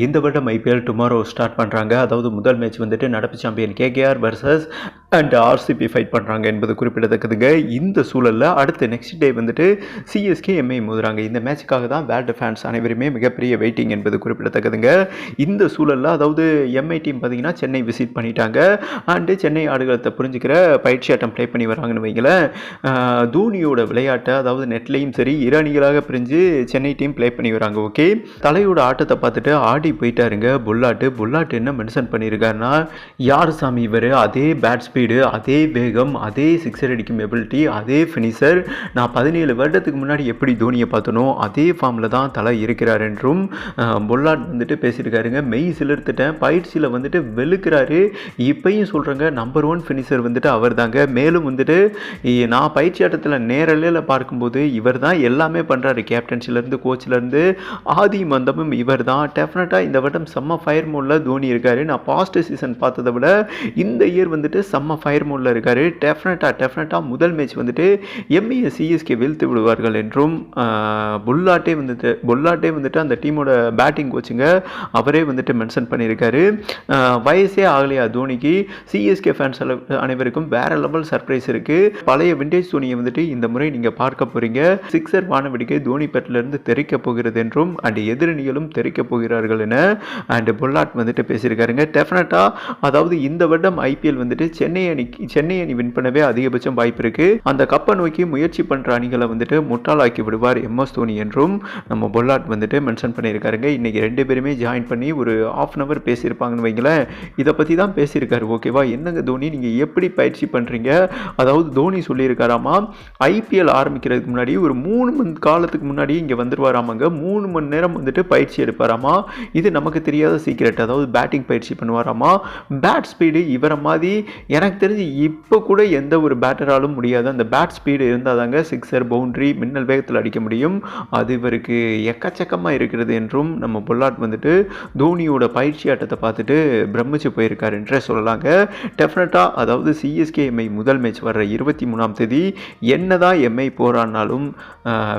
இந்த வருடம் IPL tomorrow start பண்ணுறாங்க அதாவது முதல் மேட்ச் வந்துட்டு நடப்பு champion KKR versus and RCB fight பண்ணுறாங்க என்பது குறிப்பிடத்தக்கதுங்க. இந்த சூழலில் அடுத்த நெக்ஸ்ட் டே வந்துட்டு சிஎஸ்கே எம்ஐ மோதுறாங்க. இந்த மேட்சுக்காக தான் வேர்ல்டு ஃபேன்ஸ் அனைவருமே மிகப்பெரிய வெயிட்டிங் என்பது குறிப்பிடத்தக்கதுங்க. இந்த சூழலில் அதாவது எம்ஐ டீம் பார்த்தீங்கன்னா சென்னை விசிட் பண்ணிட்டாங்க. அண்டு சென்னை ஆடுகளத்தை புரிஞ்சுக்கிற பயிற்சி ஆட்டம் ப்ளே பண்ணி வராங்கன்னு வைங்களேன். தோனியோட விளையாட்டை அதாவது நெட்லேயும் சரி இரு அணிகளாக பிரிஞ்சு சென்னை டீம் ப்ளே பண்ணி வராங்க. ஓகே தலையோட ஆட்டத்தை பார்த்துட்டு ஆடி போயிட்டாருங்க. புல்லாட்டு. புல்லாட்டு என்ன மென்ஷன் பண்ணியிருக்காருன்னா யார் சாமி இவர்? அதே பேட் ஸ்பீடு அதே வேகம் அதே சிக்ஸர் அடிக்கும் எபிலிட்டி அதே ஃபினிஷர் நான் பதினேழு வருடத்துக்கு முன்னாடி எப்படி தோனியை பார்த்தனோ அதே ஃபார்மில் தான் தலை இருக்கிறார் என்றும் பொல்லாட் வந்துட்டு பேசியிருக்காருங்க. மெய் சிலிர்த்துட்டேன். பயிற்சியில் வந்துட்டு வெளுக்கிறாரு. இப்பையும் சொல்கிறேங்க நம்பர் ஒன் ஃபினிஷர் வந்துட்டு அவர் தாங்க மேலும் வந்துட்டு நான் பயிற்சி ஆட்டத்தில் நேரலையில் பார்க்கும்போது இவர் தான் எல்லாமே பண்ணுறாரு கேப்டன்சிலேருந்து கோச்சிலேருந்து ஆதி மந்தமும் இவர் தான் டெஃபினட்டாக இந்த வருடம் செம்ம ஃபயர் மோடில் தோனி இருக்காரு. நான் பாஸ்ட் சீசன் பார்த்ததை விட இந்த இயர் வந்துட்டு செம்ம ஃபயர் மூடில் இருக்கார். டெஃபினட்டாக டெஃபினட்டாக முதல் மேட்ச் வந்துட்டு எம்இஎஸ் சிஎஸ்கே வீழ்த்து விடுவார்கள் என்றும் புல்லாட்டே வந்துட்டு புல்லாட்டே வந்துட்டு அந்த டீமோட பேட்டிங் கோச்சிங்கை அவரே வந்துட்டு மென்ஷன் பண்ணியிருக்காரு. வயசே ஆகலையா தோனிக்கு? சிஎஸ்கே ஃபேன்ஸ் அனைவருக்கும் வேற லெவல் சர்ப்ரைஸ் இருக்குது பழைய விண்டேஜ் தோனியை வந்துட்டு இந்த முறை நீங்கள் பார்க்க போகிறீங்க சிக்ஸர் வானவெடிக்கை தோனி பெட்டிலிருந்து தெரிக்க போகிறது என்றும் அண்ட் எதிரணிகளும் தெரிக்க போகிறார்கள் என அண்ட் புல்லாட் வந்துட்டு பேசியிருக்காருங்க. டெஃபினட்டாக அதாவது இந்த வருடம் ஐபிஎல் வந்துட்டு சென்னை அணிக்கு சென்னை அணி வின் பண்ணவே அதிகபட்சம் வாய்ப்பு இருக்கு. அந்த கப்பை நோக்கி முயற்சி பண்ற அணிகளை வந்துட்டு முட்டாளாக்கி விடுவார் எம்எஸ் தோனி என்றும் நம்ம பொல்லாட் வந்துட்டு மென்ஷன் பண்ணியிருக்காருங்க. இன்னைக்கு ரெண்டு பேருமே ஜாயின் பண்ணி ஒரு ஆஃப் அன் அவர் பேசியிருப்பாங்கன்னு வைங்களேன். இதை பற்றி தான் பேசியிருக்காரு ஓகேவா என்னங்க தோனி? நீங்கள் எப்படி பயிற்சி பண்ணுறீங்க அதாவது தோனி சொல்லியிருக்காராமா? ஐபிஎல் ஆரம்பிக்கிறதுக்கு முன்னாடி ஒரு மூணு மணி காலத்துக்கு முன்னாடி இங்கே வந்துருவாராமாங்க. மூணு மணி நேரம் வந்துட்டு பயிற்சி எடுப்பாராமா? இது நமக்கு தெரியாத சீக்ரெட் அதாவது பேட்டிங் பயிற்சி பண்ணுவாராமா? பேட் ஸ்பீடு இவரை மாதிரி எனக்கு தெரிஞ்சு இப்போ கூட எந்த ஒரு பேட்டராலும் முடியாது. அந்த பேட் ஸ்பீடு இருந்தால் தாங்க சிக்ஸர் பவுண்ட்ரி மின்னல் வேகத்தில் அடிக்க முடியும். அது இவருக்கு எக்கச்சக்கமாக இருக்கிறது என்றும் நம்ம பொல்லாட் வந்துட்டு தோனியோட பயிற்சி ஆட்டத்தை பார்த்துட்டு பிரமிச்சு போயிருக்காரு என்றே சொல்லலாங்க. டெஃபினட்டாக அதாவது சிஎஸ்கே எம்ஐ முதல் மேட்ச் வர்ற இருபத்தி மூணாம் தேதி என்னதான் எம்ஐ போராடினாலும்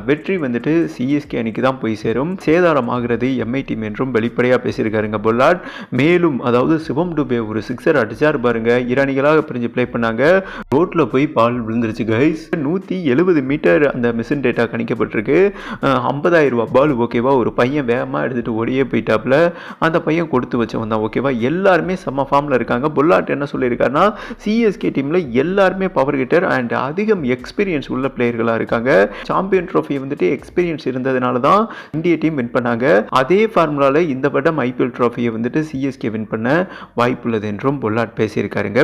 வெற்றி வந்துட்டு சிஎஸ்கே அணிக்கு தான் போய் சேரும். சேதாரம் ஆகிறது எம்ஐ டீம் என்றும் வெளிப்படையாக பேசியிருக்காருங்க பொல்லாட் மேலும் அதாவது சிவம் டுபே ஒரு சிக்ஸர் அடிச்சார் பாருங்க. இரு அணிகளாக பிரிஞ்சு ப்ளே பண்ணாங்க. ரோட்டில் போய் பால் விழுந்துருச்சு கைஸ் நூற்றி எழுபது மீட்டர் அந்த மிஷின் டேட்டா கணிக்கப்பட்டிருக்கு. ஐம்பதாயிரம் ரூபா பால் ஓகேவா ஒரு பையன் வேகமாக எடுத்துகிட்டு ஓடியே போயிட்டாப்புல அந்த பையன் கொடுத்து வச்சவன் தான் ஓகேவா எல்லாருமே செம்ம ஃபார்மில் இருக்காங்க. புல்லாட் என்ன சொல்லியிருக்காருன்னா சிஎஸ்கே டீமில் எல்லாருமே பவர் ஹிட்டர் அண்ட் அதிகம் எக்ஸ்பீரியன்ஸ் உள்ள பிளேயர்களாக இருக்காங்க. சாம்பியன் ட்ரோஃபி வந்துட்டு எக்ஸ்பீரியன்ஸ் இருந்ததுனால தான் இந்திய டீம் வின் பண்ணாங்க. அதே ஃபார்முலாவில் இந்த வட்டம் ஐபிஎல் ட்ராஃபியை வந்துட்டு சிஎஸ்கே வின் பண்ண வாய்ப்புள்ளது என்றும் பொல்லாட் பேசியிருக்காருங்க.